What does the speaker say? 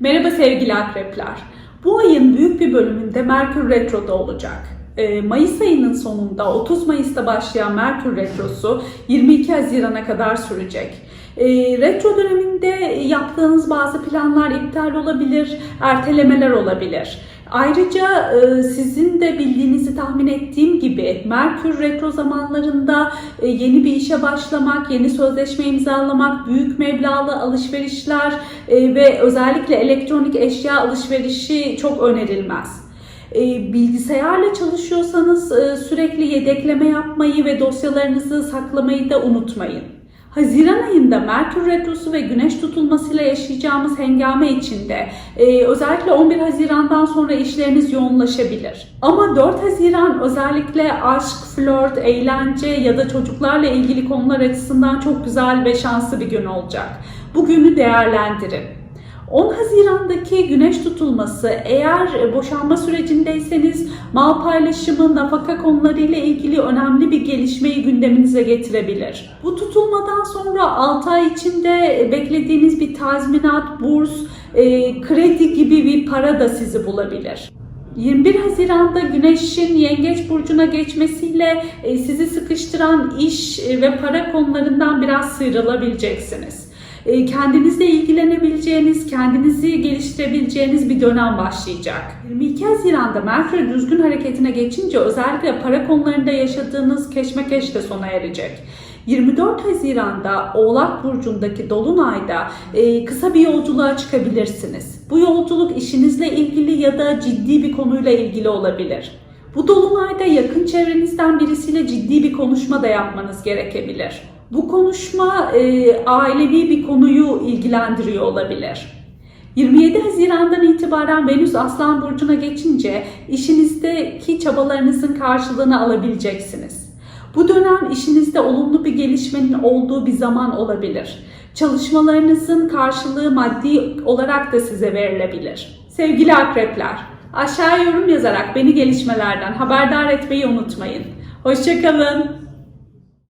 Merhaba sevgili akrepler. Bu ayın büyük bir bölümünde Merkür Retro'da olacak. Ee, Mayıs ayının sonunda 30 Mayıs'ta başlayan Merkür Retrosu 22 Haziran'a kadar sürecek. Ee, retro döneminde yaptığınız bazı planlar iptal olabilir, ertelemeler olabilir. Ayrıca e, sizin de bildiğinizi tahmin ettiğim gibi Merkür retro zamanlarında e, yeni bir işe başlamak, yeni sözleşme imzalamak, büyük meblağlı alışverişler e, ve özellikle elektronik eşya alışverişi çok önerilmez. Bilgisayarla çalışıyorsanız sürekli yedekleme yapmayı ve dosyalarınızı saklamayı da unutmayın. Haziran ayında Merkür Retrosu ve Güneş tutulmasıyla yaşayacağımız hengame içinde e, özellikle 11 Haziran'dan sonra işleriniz yoğunlaşabilir. Ama 4 Haziran özellikle aşk, flört, eğlence ya da çocuklarla ilgili konular açısından çok güzel ve şanslı bir gün olacak. Bu günü değerlendirin. 10 Haziran'daki güneş tutulması eğer boşanma sürecindeyseniz mal paylaşımı, nafaka konularıyla ilgili önemli bir gelişmeyi gündeminize getirebilir. Bu tutulmadan sonra 6 ay içinde beklediğiniz bir tazminat, burs, e, kredi gibi bir para da sizi bulabilir. 21 Haziran'da Güneş'in Yengeç burcuna geçmesiyle e, sizi sıkıştıran iş ve para konularından biraz sıyrılabileceksiniz. E, Kendinizle ilgilenebileceğiniz, kendinizi geliştirebileceğiniz bir dönem başlayacak. 22 Haziran'da Merkür düzgün hareketine geçince özellikle para konularında yaşadığınız keşmekeş de sona erecek. 24 Haziran'da Oğlak Burcu'ndaki Dolunay'da e, kısa bir yolculuğa çıkabilirsiniz. Bu yolculuk işinizle ilgili ya da ciddi bir konuyla ilgili olabilir. Bu dolunayda yakın çevrenizden birisiyle ciddi bir konuşma da yapmanız gerekebilir. Bu konuşma e, ailevi bir konuyu ilgilendiriyor olabilir. 27 Haziran'dan itibaren Venüs Aslan Burcu'na geçince işinizdeki çabalarınızın karşılığını alabileceksiniz. Bu dönem işinizde olumlu bir gelişmenin olduğu bir zaman olabilir. Çalışmalarınızın karşılığı maddi olarak da size verilebilir. Sevgili akrepler, aşağıya yorum yazarak beni gelişmelerden haberdar etmeyi unutmayın. Hoşçakalın.